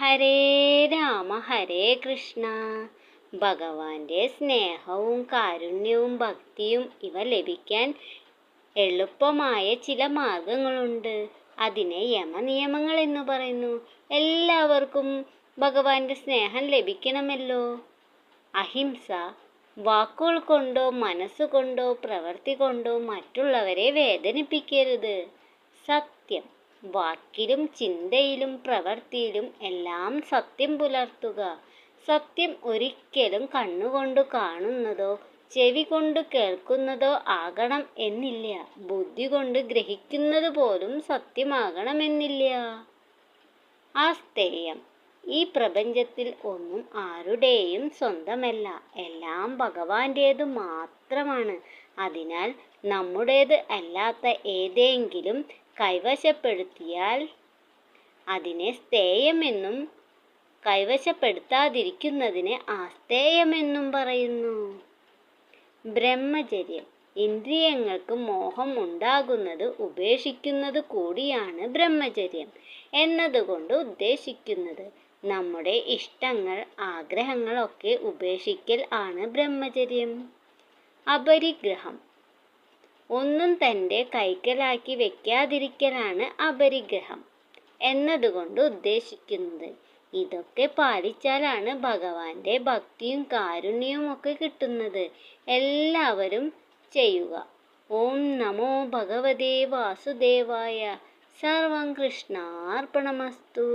ഹരേ രാമ ഹരേ കൃഷ്ണ. ഭഗവാന്റെ സ്നേഹവും കാരുണ്യവും ഭക്തിയും ഇവ ലഭിക്കാൻ എളുപ്പമായ ചില മാർഗങ്ങളുണ്ട്. അതിനെ യമനിയമങ്ങൾ എന്ന് പറയുന്നു. എല്ലാവർക്കും ഭഗവാന്റെ സ്നേഹം ലഭിക്കണമല്ലോ. അഹിംസ വാക്കുകൾ കൊണ്ടോ മനസ്സുകൊണ്ടോ പ്രവൃത്തി കൊണ്ടോ മറ്റുള്ളവരെ വേദനിപ്പിക്കരുത്. സത്യം. വാക്കിലും ചിന്തയിലും പ്രവൃത്തിയിലും എല്ലാം സത്യം പുലർത്തുക. സത്യം ഒരിക്കലും കണ്ണുകൊണ്ട് കാണുന്നതോ ചെവി കൊണ്ട് കേൾക്കുന്നതോ ആകണം എന്നില്ല. ബുദ്ധി കൊണ്ട് ഗ്രഹിക്കുന്നത് പോലും സത്യമാകണമെന്നില്ല. ആസ്തേയം. ഈ പ്രപഞ്ചത്തിൽ ഒന്നും ആരുടെയും സ്വന്തമല്ല. എല്ലാം ഭഗവാന്റേത് മാത്രമാണ്. അതിനാൽ നമ്മുടേത് അല്ലാത്ത ഏതെങ്കിലും കൈവശപ്പെടുത്തിയാൽ അതിനെ സ്ഥേയമെന്നും കൈവശപ്പെടുത്താതിരിക്കുന്നതിനെ ആസ്തേയമെന്നും പറയുന്നു. ബ്രഹ്മചര്യം ഇന്ദ്രിയങ്ങൾക്ക് മോഹം ഉണ്ടാകുന്നത് ഉപേക്ഷിക്കുന്നത് കൂടിയാണ് ബ്രഹ്മചര്യം എന്നതുകൊണ്ട് ഉദ്ദേശിക്കുന്നത്. നമ്മുടെ ഇഷ്ടങ്ങൾ ആഗ്രഹങ്ങളൊക്കെ ഉപേക്ഷിക്കൽ ആണ് ബ്രഹ്മചര്യം. അപരിഗ്രഹം. ഒന്നും തന്റെ കൈക്കലാക്കി വെക്കാതിരിക്കലാണ് അപരിഗ്രഹം എന്നതുകൊണ്ട് ഉദ്ദേശിക്കുന്നത്. ഇതൊക്കെ പാലിച്ചാലാണ് ഭഗവാന്റെ ഭക്തിയും കാരുണ്യവും ഒക്കെ കിട്ടുന്നത്. എല്ലാവരും ചെയ്യുക. ഓം നമോ ഭഗവതേ വാസുദേവായ. സർവം കൃഷ്ണാർപ്പണമസ്തു.